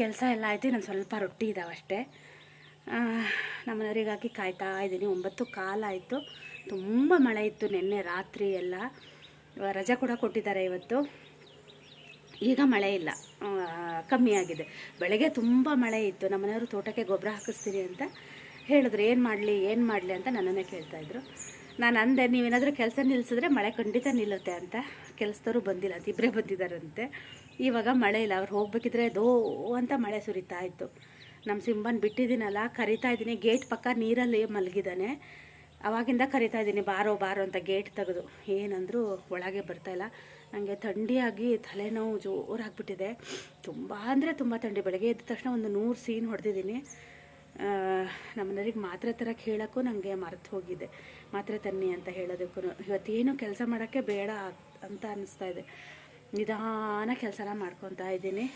ಕೆಲಸ ಎಲ್ಲ ಆಯಿತು. ನಾನು ಸ್ವಲ್ಪ ರೊಟ್ಟಿ ಇದ್ದಾವೆ ಅಷ್ಟೇ. ನಮ್ಮನೆಯವರಿಗಾಗಿ ಕಾಯ್ತಾ ಇದ್ದೀನಿ. ಒಂಬತ್ತು ಕಾಲಾಯಿತು ತುಂಬ ಮಳೆ ಇತ್ತು ನಿನ್ನೆ ರಾತ್ರಿ ಎಲ್ಲ. ರಜೆ ಕೂಡ ಕೊಟ್ಟಿದ್ದಾರೆ ಇವತ್ತು. ಈಗ ಮಳೆ ಇಲ್ಲ. ಕಮ್ಮಿಯಾಗಿದೆ ಬೆಳಗ್ಗೆ ತುಂಬ ಮಳೆ ಇತ್ತು. ನಮ್ಮನೆಯವರು ತೋಟಕ್ಕೆ ಗೊಬ್ಬರ ಹಾಕಿಸ್ತೀರಿ ಅಂತ ಹೇಳಿದ್ರು. ಏನು ಮಾಡಲಿ ಏನು ಮಾಡಲಿ ಅಂತ ನನ್ನನ್ನೇ ಕೇಳ್ತಾಯಿದ್ರು ನಾನು ಅಂದೆ, ನೀವೇನಾದರೂ ಕೆಲಸ ನಿಲ್ಲಿಸಿದ್ರೆ ಮಳೆ ಖಂಡಿತ ನಿಲ್ಲುತ್ತೆ ಅಂತ. ಕೆಲಸದವರು ಬಂದಿಲ್ಲ, ಅಂತ ಇಬ್ಬರೇ ಬಂದಿದ್ದಾರಂತೆ. ಇವಾಗ ಮಳೆ ಇಲ್ಲ. ಅವ್ರು ಹೋಗ್ಬೇಕಿದ್ರೆ ದೋ ಅಂತ ಮಳೆ ಸುರಿತಾ ಇತ್ತು. ನಮ್ಮ ಸಿಂಬನ್ ಬಿಟ್ಟಿದ್ದೀನಲ್ಲ, ಕರಿತಾ ಇದ್ದೀನಿ. ಗೇಟ್ ಪಕ್ಕ ನೀರಲ್ಲಿ ಮಲಗಿದ್ದಾನೆ. ಅವಾಗಿಂದ ಕರಿತಾ ಇದ್ದೀನಿ. ಬಾರೋ ಬಾರೋ ಅಂತ ಗೇಟ್ ತೆಗೆದು. ಏನಂದರೂ ಒಳಗೆ ಬರ್ತಾಯಿಲ್ಲ ನನಗೆ ಥಂಡಿಯಾಗಿ ತಲೆನೋವು ಜೋರಾಗ್ಬಿಟ್ಟಿದೆ. ತುಂಬ ಅಂದರೆ ತುಂಬ ಥಂಡಿ. ಬೆಳಗ್ಗೆ ಎದ್ದ ತಕ್ಷಣ ಒಂದು ನೂರು ಸೀನ್ ಹೊಡೆದಿದ್ದೀನಿ. ನಮ್ಮನೆಯವ್ರಿಗೆ ಮಾತ್ರೆ ತರಕ್ಕೆ ಹೇಳೋಕ್ಕೂ ನನಗೆ ಮರೆತು ಹೋಗಿದೆ. ಮಾತ್ರೆ ತನ್ನಿ ಅಂತ ಹೇಳೋದಕ್ಕೂ. ಇವತ್ತೇನು ಕೆಲಸ ಮಾಡೋಕ್ಕೆ ಬೇಡ ಅಂತ ಅನ್ನಿಸ್ತಾ ಇದೆ. ನಿಧಾನ ಕೆಲಸನ ಮಾಡ್ಕೊತಾ ಇದ್ದೀನಿ.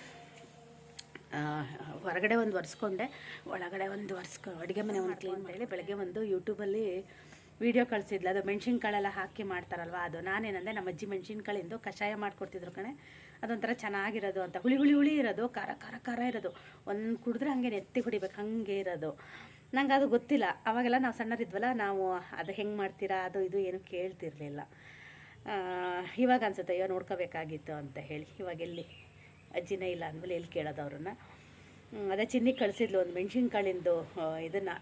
ಹೊರಗಡೆ ಒಂದು ಒರೆಸ್ಕೊಂಡೆ. ಒಳಗಡೆ ಒಂದು ಒರೆಸ್ಕೊ, ಅಡುಗೆ ಮನೆ ಒಂದು ಕ್ಲೀನ್ ಮಾಡಿ ಬೆಳಗ್ಗೆ ಒಂದು ಯೂಟ್ಯೂಬಲ್ಲಿ ವೀಡಿಯೋ ಕಳಿಸಿದ್ಲು, ಅದು ಮೆಣಸಿನ್ಕಾಳೆಲ್ಲ ಹಾಕಿ ಮಾಡ್ತಾರಲ್ವ ಅದು. ನಾನೇನಂದೆ, ನಮ್ಮ ಅಜ್ಜಿ ಮೆಣಸಿನ್ಕಾಳಿಂದು ಕಷಾಯ ಮಾಡಿಕೊಡ್ತಿದ್ರು ಕಣೆ. ಅದೊಂಥರ ಚೆನ್ನಾಗಿರೋದು ಅಂತ. ಹುಳಿ ಹುಳಿ ಹುಳಿ ಇರೋದು, ಖಾರ ಖಾರ ಖಾರ ಇರೋದು. ಒಂದು ಕುಡಿದ್ರೆ ಹಂಗೆ ನೆತ್ತಿ ಹೊಡಿಬೇಕು ಹಾಗೆ ಇರೋದು. ನಂಗೆ ಅದು ಗೊತ್ತಿಲ್ಲ. ಅವಾಗೆಲ್ಲ ನಾವು ಸಣ್ಣರಿದ್ವಲ್ಲ ನಾವು ಅದು ಹೆಂಗೆ ಮಾಡ್ತೀರಾ, ಅದು, ಇದು ಏನು ಕೇಳ್ತಿರ್ಲಿಲ್ಲ. ಇವಾಗ ಅನ್ಸುತ್ತೆ, ಅಯ್ಯೋ, ನೋಡ್ಕೋಬೇಕಾಗಿತ್ತು ಅಂತ ಹೇಳಿ. ಇವಾಗೆಲ್ಲಿ ಅಜ್ಜಿನೇ ಇಲ್ಲ ಅಂದಮೇಲೆ ಎಲ್ಲಿ ಕೇಳೋದು ಅವ್ರನ್ನ? ಅದೇ ಚಿನ್ನಿ ಕಳಿಸಿದ್ಲು ಒಂದು ಮೆಣಸಿನ್ಕಾಳಿಂದು ಇದನ್ನು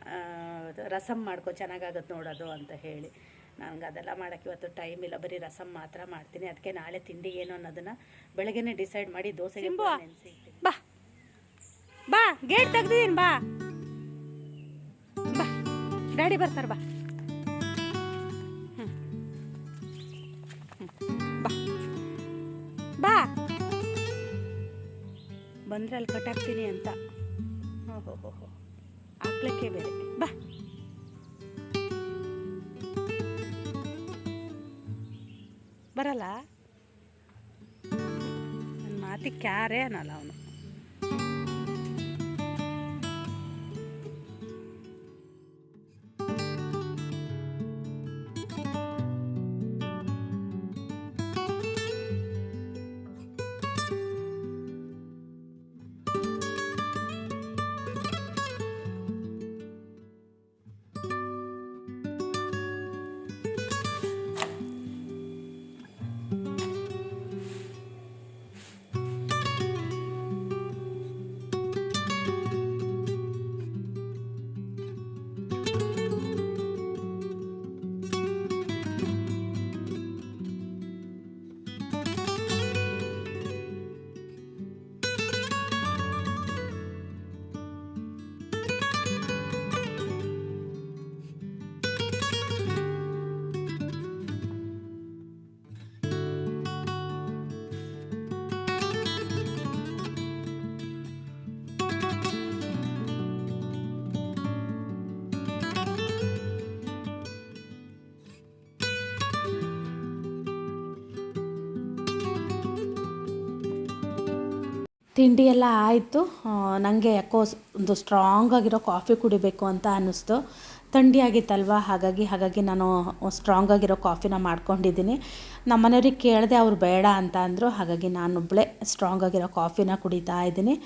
ರಸಮ್ ಮಾಡ್ಕೊ ಚೆನ್ನಾಗಾಗತ್ತೆ ನೋಡೋದು ಅಂತ ಹೇಳಿ. ನನಗೆ ಅದೆಲ್ಲ ಮಾಡೋಕ್ಕೆ ಇವತ್ತು ಟೈಮ್ ಇಲ್ಲ ಬರೀ ರಸಮ್ ಮಾತ್ರ ಮಾಡ್ತೀನಿ. ಅದಕ್ಕೆ ನಾಳೆ ತಿಂಡಿ ಏನು ಅನ್ನೋದನ್ನು ಬೆಳಗ್ಗೆನೇ ಡಿಸೈಡ್ ಮಾಡಿ ನೆನೆಸಿ ಇಟ್ಟಿದ್ದೀನಿ. ಬಾ. ಬಾ ಗೇಟ್ ತೆಗ್ದಿದ್ದೀನಿ ಬಾ. ಬಾ. ಡ್ಯಾಡಿ ಬರ್ತಾರೆ ಬಾ. ಬಂದರೆ ಅಲ್ಲಿ ಕಟ್ಟಾಕ್ತೀನಿ ಅಂತ. ಓಹೋ ಹೋ ಹೋ ಹಾಕ್ಲಿಕ್ಕೆ ಬೇರೆ. ಬಾ. ಬರಲ್ಲ? ನನ್ನ ಮಾತಿಗೆ ಕ್ಯಾರೇ ಅನ್ನಲ್ಲ ಅವನು. ತಿಂಡಿ ಎಲ್ಲ ಆಯಿತು. ನನಗೆ ಯಾಕೋ ಒಂದು ಸ್ಟ್ರಾಂಗ್ ಆಗಿರೋ ಕಾಫಿ ಕುಡಿಬೇಕು ಅಂತ ಅನ್ನಿಸ್ತು. ಥಂಡಿ ಆಗಿತ್ತಲ್ವ? ಹಾಗಾಗಿ ಹಾಗಾಗಿ ನಾನು ಸ್ಟ್ರಾಂಗ್ ಆಗಿರೋ ಕಾಫಿನ ಮಾಡ್ಕೊಂಡಿದ್ದೀನಿ. ನಮ್ಮ ಮನೆಯವ್ರಿಗೆ ಕೇಳಿದೆ ಅವ್ರು ಬೇಡ ಅಂತ ಅಂದರು. ಹಾಗಾಗಿ ನಾನೊಬ್ಬಳೇ ಸ್ಟ್ರಾಂಗ್ ಆಗಿರೋ ಕಾಫಿನ ಕುಡಿತಾ ಇದ್ದೀನಿ.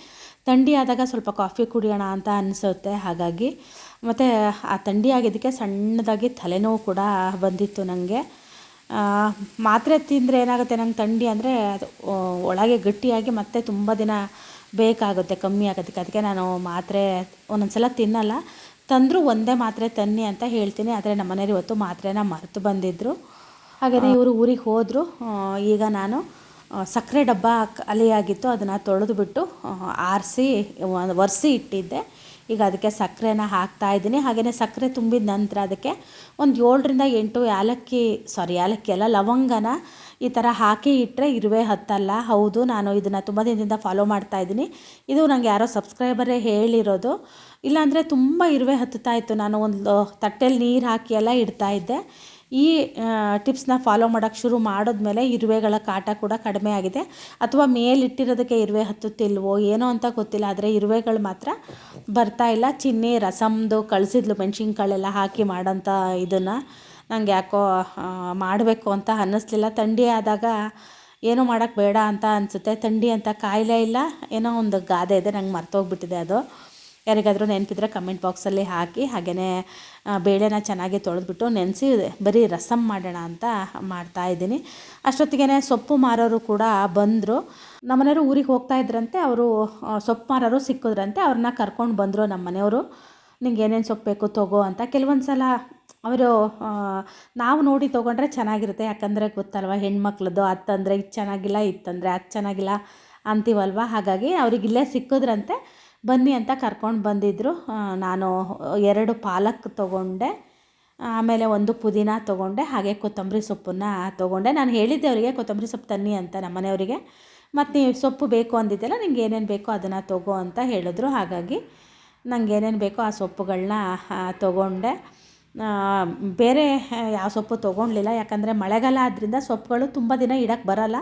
ಥಂಡಿ ಆದಾಗ ಸ್ವಲ್ಪ ಕಾಫಿ ಕುಡಿಯೋಣ ಅಂತ ಅನಿಸುತ್ತೆ ಹಾಗಾಗಿ, ಮತ್ತು ಆ ಥಂಡಿ ಆಗಿದ್ದಕ್ಕೆ ಸಣ್ಣದಾಗಿ ತಲೆನೋವು ಕೂಡ ಬಂದಿತ್ತು ನನಗೆ ಮಾತ್ರೆ ತಿಂದರೆ ಏನಾಗುತ್ತೆ ನಂಗೆ ಥಂಡಿ ಅಂದರೆ ಅದು ಒಳಗೆ ಗಟ್ಟಿಯಾಗಿ ಮತ್ತೆ ತುಂಬ ದಿನ ಬೇಕಾಗುತ್ತೆ, ಕಮ್ಮಿ ಆಗೋದಕ್ಕೆ. ಅದಕ್ಕೆ ನಾನು ಮಾತ್ರೆ ಒಂದೊಂದು ಸಲ ತಿನ್ನಲ್ಲ. ತಂದರೂ ಒಂದೇ ಮಾತ್ರೆ ತನ್ನಿ ಅಂತ ಹೇಳ್ತೀನಿ. ಆದರೆ ನಮ್ಮ ಮನೇಲಿ ಇವತ್ತು ಮಾತ್ರೆನ ಮರೆತು ಬಂದಿದ್ದರು ಹಾಗೆಯೇ ಇವರು ಊರಿಗೆ ಹೋದರು. ಈಗ ನಾನು ಸಕ್ಕರೆ ಡಬ್ಬ ಖಾಲಿಯಾಗಿತ್ತು ಅದನ್ನು ತೊಳೆದುಬಿಟ್ಟು ಆರಿಸಿ ಒರೆಸಿ ಇಟ್ಟಿದ್ದೆ. ಈಗ ಅದಕ್ಕೆ ಸಕ್ಕರೆನ ಹಾಕ್ತಾ ಇದ್ದೀನಿ. ಹಾಗೆಯೇ ಸಕ್ಕರೆ ತುಂಬಿದ ನಂತರ ಅದಕ್ಕೆ ಒಂದು ಏಳರಿಂದ ಎಂಟು ಏಲಕ್ಕಿ ಸಾರಿ ಏಲಕ್ಕಿ ಅಲ್ಲ, ಲವಂಗನ ಈ ಥರ ಹಾಕಿ ಇಟ್ಟರೆ ಇರುವೆ ಹತ್ತಲ್ಲ. ಹೌದು, ನಾನು ಇದನ್ನು ತುಂಬ ದಿನದಿಂದ ಫಾಲೋ ಮಾಡ್ತಾ ಇದ್ದೀನಿ. ಇದು ನನಗೆ ಯಾರೋ ಸಬ್ಸ್ಕ್ರೈಬರೇ ಹೇಳಿರೋದು. ಇಲ್ಲಾಂದರೆ ತುಂಬ ಇರುವೆ ಹತ್ತುತ್ತಾ ಇತ್ತು. ನಾನು ಒಂದು ತಟ್ಟೆಯಲ್ಲಿ ನೀರು ಹಾಕಿ ಎಲ್ಲ ಇಡ್ತಾ ಇದ್ದೆ. ಈ ಟಿಪ್ಸ್ನ ಫಾಲೋ ಮಾಡೋಕ್ಕೆ ಶುರು ಮಾಡಿದ್ಮೇಲೆ ಇರುವೆಗಳ ಕಾಟ ಕೂಡ ಕಡಿಮೆ ಆಗಿದೆ. ಅಥವಾ ಮೇಲಿಟ್ಟಿರೋದಕ್ಕೆ ಇರುವೆ ಹತ್ತುತ್ತಿಲ್ವೋ ಏನೋ ಅಂತ ಗೊತ್ತಿಲ್ಲ, ಆದರೆ ಇರುವೆಗಳು ಮಾತ್ರ ಬರ್ತಾ ಇಲ್ಲ. ಚಿನ್ನಿ, ರಸಮ್ದು, ಕಳಿಸಿದ್ಲು ಮೆಣಸಿನ್ಕಾಳೆಲ್ಲ ಹಾಕಿ ಮಾಡೋಂಥ ಇದನ್ನು ನಂಗೆ ಯಾಕೋ ಮಾಡಬೇಕು ಅಂತ ಅನ್ನಿಸ್ಲಿಲ್ಲ. ಥಂಡಿ ಆದಾಗ ಏನೂ ಮಾಡೋಕ್ಕೆ ಬೇಡ ಅಂತ ಅನಿಸುತ್ತೆ. ಥಂಡಿ ಅಂತ ಕಾಯಿಲೆ ಇಲ್ಲ. ಏನೋ ಒಂದು ಗಾದೆ ಇದೆ, ನಂಗೆ ಮರ್ತೋಗ್ಬಿಟ್ಟಿದೆ ಅದು. ಯಾರಿಗಾದರೂ ನೆನಪಿದ್ರೆ ಕಮೆಂಟ್ ಬಾಕ್ಸಲ್ಲಿ ಹಾಕಿ ಹಾಗೆಯೇ ಬೇಳೆನ ಚೆನ್ನಾಗಿ ತೊಳೆದ್ಬಿಟ್ಟು ನೆನೆಸಿ ಬರೀ ರಸಮ್ ಮಾಡೋಣ ಅಂತ ಮಾಡ್ತಾ ಇದ್ದೀನಿ. ಅಷ್ಟೊತ್ತಿಗೆ ಸೊಪ್ಪು ಮಾರೋರು ಕೂಡ ಬಂದರು. ನಮ್ಮನೆಯವರು ಊರಿಗೆ ಹೋಗ್ತಾ ಇದ್ರಂತೆ, ಅವರು ಸೊಪ್ಪು ಮಾರೋರು ಸಿಕ್ಕಿದ್ರಂತೆ, ಅವ್ರನ್ನ ಕರ್ಕೊಂಡು ಬಂದರು ನಮ್ಮ ಮನೆಯವರು ನಿಂಗೆ ಏನೇನು ಸೊಪ್ಪು ಬೇಕು ತಗೋ ಅಂತ. ಕೆಲವೊಂದು ಸಲ ಅವರು ನಾವು ನೋಡಿ ತೊಗೊಂಡ್ರೆ ಚೆನ್ನಾಗಿರುತ್ತೆ, ಯಾಕಂದರೆ ಗೊತ್ತಲ್ವ, ಹೆಣ್ಮಕ್ಳದ್ದು ಅತ್ತಂದರೆ ಇದು ಚೆನ್ನಾಗಿಲ್ಲ, ಇತ್ತಂದರೆ ಅದು ಚೆನ್ನಾಗಿಲ್ಲ ಅಂತೀವಲ್ವ? ಹಾಗಾಗಿ ಅವ್ರಿಗೆ ಇಲ್ಲೇ ಸಿಕ್ಕಿದ್ರಂತೆ. ಬನ್ನಿ ಅಂತ ಕರ್ಕೊಂಡು ಬಂದಿದ್ದರು ನಾನು ಎರಡು ಪಾಲಕ್ ತೊಗೊಂಡೆ, ಆಮೇಲೆ ಒಂದು ಪುದೀನ ತೊಗೊಂಡೆ, ಹಾಗೆ ಕೊತ್ತಂಬರಿ ಸೊಪ್ಪನ್ನು ತೊಗೊಂಡೆ. ನಾನು ಹೇಳಿದ್ದೆ ಅವರಿಗೆ, ಕೊತ್ತಂಬರಿ ಸೊಪ್ಪು ತನ್ನಿ ಅಂತ ನಮ್ಮ ಮನೆಯವರಿಗೆ ಮತ್ತು ನೀವು ಸೊಪ್ಪು ಬೇಕು ಅಂದಿದ್ದೆಲ್ಲ ನಿಂಗೆ ಏನೇನು ಬೇಕೋ ಅದನ್ನು ತಗೋ ಅಂತ ಹೇಳಿದ್ರು. ಹಾಗಾಗಿ ನಂಗೆ ಏನೇನು ಬೇಕೋ ಆ ಸೊಪ್ಪುಗಳನ್ನ ತೊಗೊಂಡೆ. ಬೇರೆ ಯಾವ ಸೊಪ್ಪು ತೊಗೊಳ್ಲಿಲ್ಲ ಯಾಕಂದರೆ ಮಳೆಗಾಲ ಆದ್ದರಿಂದ ಸೊಪ್ಪುಗಳು ತುಂಬ ದಿನ ಇಡಕ್ಕೆ ಬರಲ್ಲ.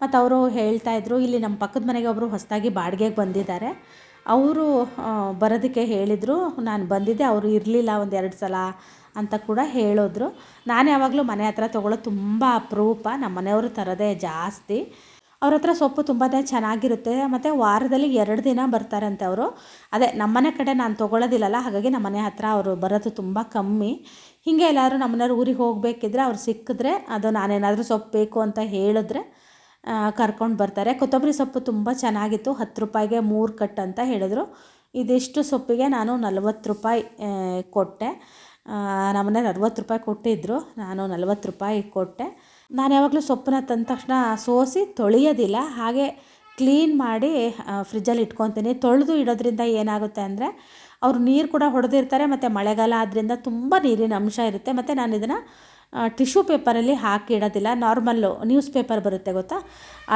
ಮತ್ತು ಅವರು ಹೇಳ್ತಾಯಿದ್ರು ಇಲ್ಲಿ ನಮ್ಮ ಪಕ್ಕದ ಮನೆಗೆ ಒಬ್ಬರು ಹೊಸದಾಗಿ ಬಾಡಿಗೆಗೆ ಬಂದಿದ್ದಾರೆ. ಅವರು ಬರೋದಕ್ಕೆ ಹೇಳಿದರು. ನಾನು ಬಂದಿದ್ದೆ, ಅವರು ಇರಲಿಲ್ಲ ಒಂದು ಎರಡು ಸಲ ಅಂತ ಕೂಡ ಹೇಳಿದ್ರು. ನಾನು ಯಾವಾಗಲೂ ಮನೆ ಹತ್ರ ತೊಗೊಳ್ಳೋದು ತುಂಬ ಅಪರೂಪ. ನಮ್ಮ ಮನೆಯವರು ತರೋದೇ ಜಾಸ್ತಿ. ಅವ್ರ ಹತ್ರ ಸೊಪ್ಪು ತುಂಬಾ ಚೆನ್ನಾಗಿರುತ್ತೆ. ಮತ್ತು ವಾರದಲ್ಲಿ ಎರಡು ದಿನ ಬರ್ತಾರಂತೆ ಅವರು. ಅದೇ ನಮ್ಮನೆ ಕಡೆ ನಾನು ತೊಗೊಳ್ಳೋದಿಲ್ಲಲ್ಲ ಹಾಗಾಗಿ ನಮ್ಮನೆ ಹತ್ರ ಅವರು ಬರೋದು ತುಂಬ ಕಮ್ಮಿ. ಹೀಗೆ ಎಲ್ಲರೂ ನಮ್ಮನೆಯವ್ರು ಊರಿಗೆ ಹೋಗಬೇಕಿದ್ರೆ ಅವ್ರು ಸಿಕ್ಕಿದ್ರೆ ಅದು ನಾನೇನಾದರೂ ಸೊಪ್ಪು ಬೇಕು ಅಂತ ಹೇಳಿದ್ರೆ ಕರ್ಕೊಂಡು ಬರ್ತಾರೆ. ಕೊತ್ತಂಬರಿ ಸೊಪ್ಪು ತುಂಬ ಚೆನ್ನಾಗಿತ್ತು. ಹತ್ತು ರೂಪಾಯಿಗೆ ಮೂರು ಕಟ್ ಅಂತ ಹೇಳಿದ್ರು. ಇದಿಷ್ಟು ಸೊಪ್ಪಿಗೆ ನಾನು ನಲ್ವತ್ತು ರೂಪಾಯಿ ಕೊಟ್ಟೆ. ನಮ್ಮನೇಲಿ ಅರವತ್ತು ರೂಪಾಯಿ ಕೊಟ್ಟಿದ್ದರು ನಾನು ನಲ್ವತ್ತು ರೂಪಾಯಿ ಕೊಟ್ಟೆ. ನಾನು ಯಾವಾಗಲೂ ಸೊಪ್ಪನ್ನ ತಂದ ತಕ್ಷಣ ಸೋಸಿ ತೊಳೆಯೋದಿಲ್ಲ. ಹಾಗೆ ಕ್ಲೀನ್ ಮಾಡಿ ಫ್ರಿಜ್ಜಲ್ಲಿ ಇಟ್ಕೊತೀನಿ. ತೊಳೆದು ಇಡೋದ್ರಿಂದ ಏನಾಗುತ್ತೆ ಅಂದರೆ, ಅವರು ನೀರು ಕೂಡ ಹೊಡೆದಿರ್ತಾರೆ, ಮತ್ತು ಮಳೆಗಾಲ ಆದ್ದರಿಂದ ತುಂಬ ನೀರಿನ ಅಂಶ ಇರುತ್ತೆ. ಮತ್ತು ನಾನು ಇದನ್ನು ಟಿಶ್ಯೂ ಪೇಪರಲ್ಲಿ ಹಾಕಿಡೋದಿಲ್ಲ ನಾರ್ಮಲ್ಲು ನ್ಯೂಸ್ ಪೇಪರ್ ಬರುತ್ತೆ ಗೊತ್ತಾ?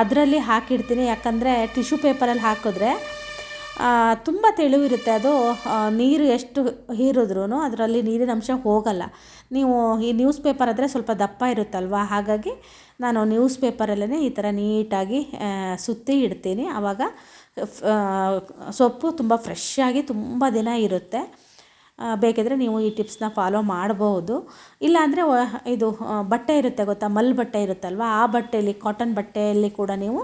ಅದರಲ್ಲಿ ಹಾಕಿಡ್ತೀನಿ ಯಾಕಂದರೆ ಟಿಶ್ಯೂ ಪೇಪರಲ್ಲಿ ಹಾಕಿದ್ರೆ ತುಂಬ ತೆಳುವಿರುತ್ತೆ ಅದು ನೀರು ಎಷ್ಟು ಹೀರಿದ್ರೂ ಅದರಲ್ಲಿ ನೀರಿನ ಅಂಶ ಹೋಗಲ್ಲ. ನೀವು ಈ ನ್ಯೂಸ್ ಪೇಪರ್ ಆದರೆ ಸ್ವಲ್ಪ ದಪ್ಪ ಇರುತ್ತಲ್ವ? ಹಾಗಾಗಿ ನಾನು ನ್ಯೂಸ್ ಪೇಪರಲ್ಲೇ ಈ ಥರ ನೀಟಾಗಿ ಸುತ್ತಿ ಇಡ್ತೀನಿ. ಆವಾಗ ಸೊಪ್ಪು ತುಂಬ ಫ್ರೆಶ್ ಆಗಿ ತುಂಬ ದಿನ ಇರುತ್ತೆ. ಬೇಕಿದ್ರೆ ನೀವು ಈ ಟಿಪ್ಸ್ನ ಫಾಲೋ ಮಾಡಬಹುದು ಇಲ್ಲಾಂದರೆ ಇದು ಬಟ್ಟೆ ಇರುತ್ತೆ ಗೊತ್ತಾ? ಮಲ್ ಬಟ್ಟೆ ಇರುತ್ತಲ್ವ? ಆ ಬಟ್ಟೆಯಲ್ಲಿ ಕಾಟನ್ ಬಟ್ಟೆಯಲ್ಲಿ ಕೂಡ ನೀವು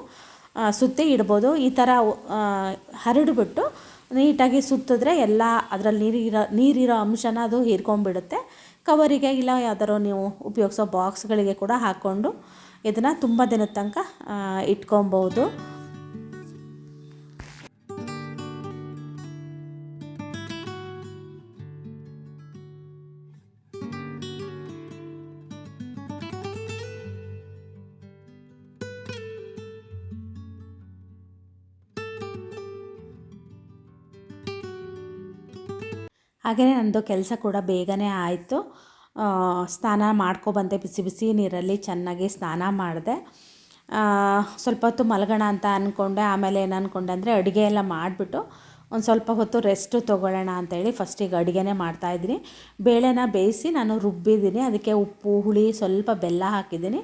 ಸುತ್ತಿ ಇಡ್ಬೋದು. ಈ ಥರ ಹರಡಿಬಿಟ್ಟು ನೀಟಾಗಿ ಸುತ್ತಿದ್ರೆ ಎಲ್ಲ ಅದರಲ್ಲಿ ನೀರಿರೋ ನೀರಿರೋ ಅಂಶನ ಅದು ಹೀರ್ಕೊಂಡ್ಬಿಡುತ್ತೆ. ಕವರಿಗೆ ಇಲ್ಲ ಯಾವ್ದಾದ್ರು ನೀವು ಉಪಯೋಗಿಸೋ ಬಾಕ್ಸ್ಗಳಿಗೆ ಕೂಡ ಹಾಕ್ಕೊಂಡು ಇದನ್ನು ತುಂಬ ದಿನದ ತನಕ ಇಟ್ಕೊಬೋದು. ಹಾಗೆಯೇ ನನ್ನದು ಕೆಲಸ ಕೂಡ ಬೇಗನೆ ಆಯಿತು. ಸ್ನಾನ ಮಾಡ್ಕೊಬಂದೆ ಬಿಸಿ ಬಿಸಿ ನೀರಲ್ಲಿ ಚೆನ್ನಾಗಿ ಸ್ನಾನ ಮಾಡಿದೆ. ಸ್ವಲ್ಪ ಹೊತ್ತು ಮಲಗೋಣ ಅಂತ ಅಂದ್ಕೊಂಡೆ ಆಮೇಲೆ ಏನು ಅಂದ್ಕೊಂಡೆ ಅಂದರೆ ಅಡುಗೆ ಎಲ್ಲ ಮಾಡಿಬಿಟ್ಟು ಒಂದು ಸ್ವಲ್ಪ ಹೊತ್ತು ರೆಸ್ಟು ತೊಗೊಳ್ಳೋಣ ಅಂತೇಳಿ ಫಸ್ಟಿಗೆ ಅಡುಗೆನೇ ಮಾಡ್ತಾಯಿದ್ದೀನಿ ಬೇಳೆನ ಬೇಯಿಸಿ ನಾನು ರುಬ್ಬಿದ್ದೀನಿ. ಅದಕ್ಕೆ ಉಪ್ಪು, ಹುಳಿ ಸ್ವಲ್ಪ ಬೆಲ್ಲ ಹಾಕಿದ್ದೀನಿ.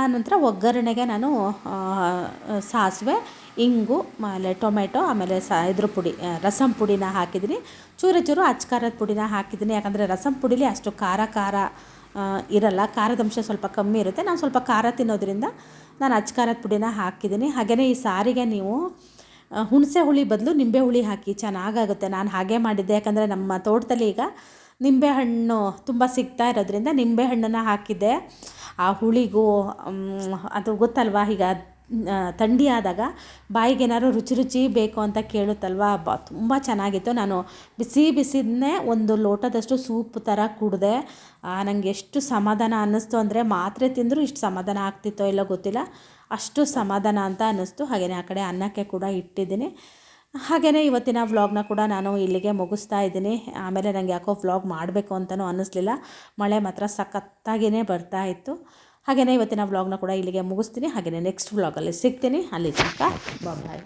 ಆನಂತರ ಒಗ್ಗರಣೆಗೆ ನಾನು ಸಾಸಿವೆ, ಇಂಗು, ಆಮೇಲೆ ಟೊಮೆಟೊ, ಆಮೇಲೆ ಸ, ಇದ್ರ ಪುಡಿ ರಸಂ ಪುಡಿನ ಹಾಕಿದ್ದೀನಿ. ಚೂರು ಚೂರು ಅಚ್ಕಾರದ ಪುಡಿನ ಹಾಕಿದ್ದೀನಿ. ಯಾಕಂದರೆ ರಸಂ ಪುಡಿಲಿ ಅಷ್ಟು ಖಾರ ಖಾರ ಇರಲ್ಲ. ಖಾರದ ಅಂಶ ಸ್ವಲ್ಪ ಕಮ್ಮಿ ಇರುತ್ತೆ. ನಾನು ಸ್ವಲ್ಪ ಖಾರ ತಿನ್ನೋದ್ರಿಂದ ನಾನು ಅಚ್ಕಾರದ ಪುಡಿನ ಹಾಕಿದ್ದೀನಿ. ಹಾಗೆಯೇ ಈ ಸಾರಿಗೆ ನೀವು ಹುಣಸೆ ಹುಳಿ ಬದಲು ನಿಂಬೆ ಹುಳಿ ಹಾಕಿ ಚೆನ್ನಾಗಾಗುತ್ತೆ. ನಾನು ಹಾಗೆ ಮಾಡಿದ್ದೆ. ಯಾಕಂದರೆ ನಮ್ಮ ತೋಟದಲ್ಲಿ ಈಗ ನಿಂಬೆಹಣ್ಣು ತುಂಬ ಸಿಗ್ತಾ ಇರೋದ್ರಿಂದ ನಿಂಬೆಹಣ್ಣನ್ನು ಹಾಕಿದ್ದೆ. ಆ ಹುಳಿಗೂ ಅದು ಗೊತ್ತಲ್ವಾ? ಈಗ ಥಂಡಿ ಆದಾಗ ಬಾಯಿಗೆ ಏನಾದ್ರು ರುಚಿ ರುಚಿ ಬೇಕು ಅಂತ ಕೇಳುತ್ತಲ್ವಾ? ಬ, ತುಂಬ ಚೆನ್ನಾಗಿತ್ತು. ನಾನು ಬಿಸಿ ಬಿಸಿದನ್ನೇ ಒಂದು ಲೋಟದಷ್ಟು ಸೂಪ್ ಥರ ಕುಡಿದೆ. ನನಗೆ ಎಷ್ಟು ಸಮಾಧಾನ ಅನ್ನಿಸ್ತು ಅಂದರೆ ಮಾತ್ರೆ ತಿಂದರೂ ಇಷ್ಟು ಸಮಾಧಾನ ಆಗ್ತಿತ್ತೋ ಇಲ್ಲೋ ಗೊತ್ತಿಲ್ಲ. ಅಷ್ಟು ಸಮಾಧಾನ ಅಂತ ಅನ್ನಿಸ್ತು. ಹಾಗೆಯೇ ಆ ಕಡೆ ಅನ್ನಕ್ಕೆ ಕೂಡ ಇಟ್ಟಿದ್ದೀನಿ. ಹಾಗೆಯೇ ಇವತ್ತಿನ ವ್ಲಾಗ್ನ ಕೂಡ ನಾನು ಇಲ್ಲಿಗೆ ಮುಗಿಸ್ತಾ ಇದ್ದೀನಿ. ಆಮೇಲೆ ನನಗೆ ಯಾಕೋ ವ್ಲಾಗ್ ಮಾಡಬೇಕು ಅಂತಲೂ ಅನ್ನಿಸ್ಲಿಲ್ಲ. ಮಳೆ ಮಾತ್ರ ಸಖತ್ತಾಗಿಯೇ ಬರ್ತಾ ಇತ್ತು. ಹಾಗೆಯೇ ಇವತ್ತಿನ ವ್ಲಾಗ್ನ ಕೂಡ ಇಲ್ಲಿಗೆ ಮುಗಿಸ್ತೀನಿ. ಹಾಗೆಯೇ ನೆಕ್ಸ್ಟ್ ವ್ಲಾಗಲ್ಲಿ ಸಿಗ್ತೀನಿ. ಅಲ್ಲಿ ತನಕ ಬಾಯ್